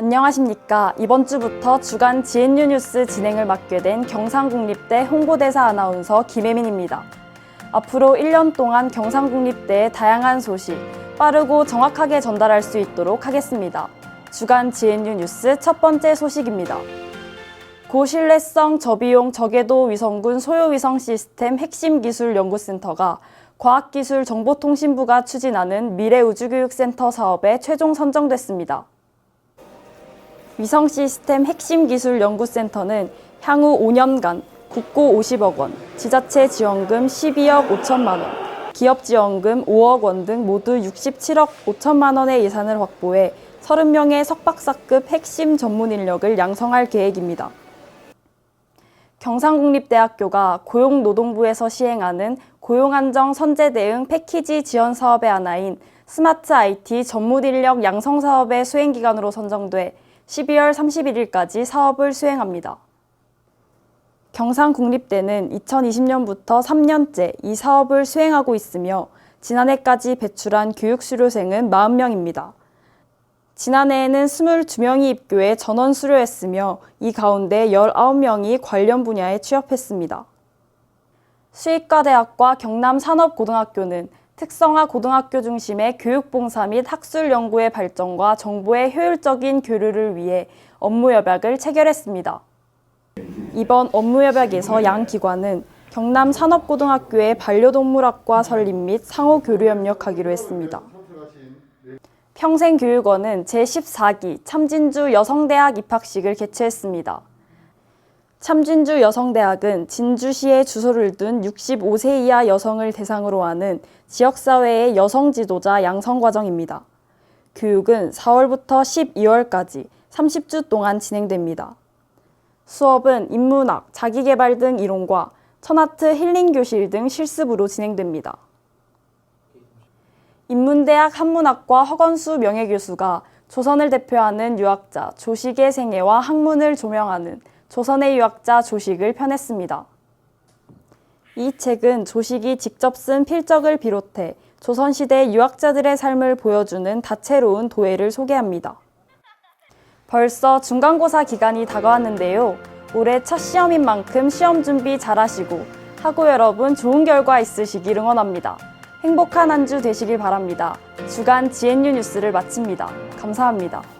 안녕하십니까. 이번 주부터 주간 GNU 뉴스 진행을 맡게 된 경상국립대 홍보대사 아나운서 김혜민입니다. 앞으로 1년 동안 경상국립대의 다양한 소식 빠르고 정확하게 전달할 수 있도록 하겠습니다. 주간 GNU 뉴스 첫 번째 소식입니다. 고신뢰성 저비용 저궤도 위성군 소요위성 시스템 핵심 기술 연구센터가 과학기술정보통신부가 추진하는 미래우주교육센터 사업에 최종 선정됐습니다. 위성 시스템 핵심 기술 연구센터는 향후 5년간 국고 50억 원, 지자체 지원금 12억 5천만 원, 기업 지원금 5억 원 등 모두 67억 5천만 원의 예산을 확보해 30명의 석박사급 핵심 전문 인력을 양성할 계획입니다. 경상국립대학교가 고용노동부에서 시행하는 고용안정 선제 대응 패키지 지원 사업의 하나인 스마트 IT 전문 인력 양성 사업의 수행 기간으로 선정돼 12월 31일까지 사업을 수행합니다. 경상국립대는 2020년부터 3년째 이 사업을 수행하고 있으며 지난해까지 배출한 교육수료생은 40명입니다. 지난해에는 22명이 입교해 전원 수료했으며 이 가운데 19명이 관련 분야에 취업했습니다. 수의과대학과 경남산업고등학교는 특성화 고등학교 중심의 교육봉사 및 학술 연구의 발전과 정보의 효율적인 교류를 위해 업무 협약을 체결했습니다. 이번 업무 협약에서 양 기관은 경남 산업고등학교의 반려동물학과 설립 및 상호 교류 협력하기로 했습니다. 평생교육원은 제14기 참진주 여성대학 입학식을 개최했습니다. 참진주 여성대학은 진주시에 주소를 둔 65세 이하 여성을 대상으로 하는 지역사회의 여성 지도자 양성 과정입니다. 교육은 4월부터 12월까지 30주 동안 진행됩니다. 수업은 인문학, 자기개발 등 이론과 천아트 힐링 교실 등 실습으로 진행됩니다. 인문대학 한문학과 허건수 명예교수가 조선을 대표하는 유학자 조식의 생애와 학문을 조명하는 조선의 유학자 조식을 펴냈습니다. 이 책은 조식이 직접 쓴 필적을 비롯해 조선시대 유학자들의 삶을 보여주는 다채로운 도예를 소개합니다. 벌써 중간고사 기간이 다가왔는데요. 올해 첫 시험인 만큼 시험 준비 잘하시고 학우 여러분 좋은 결과 있으시길 응원합니다. 행복한 한 주 되시길 바랍니다. 주간 GNU 뉴스를 마칩니다. 감사합니다.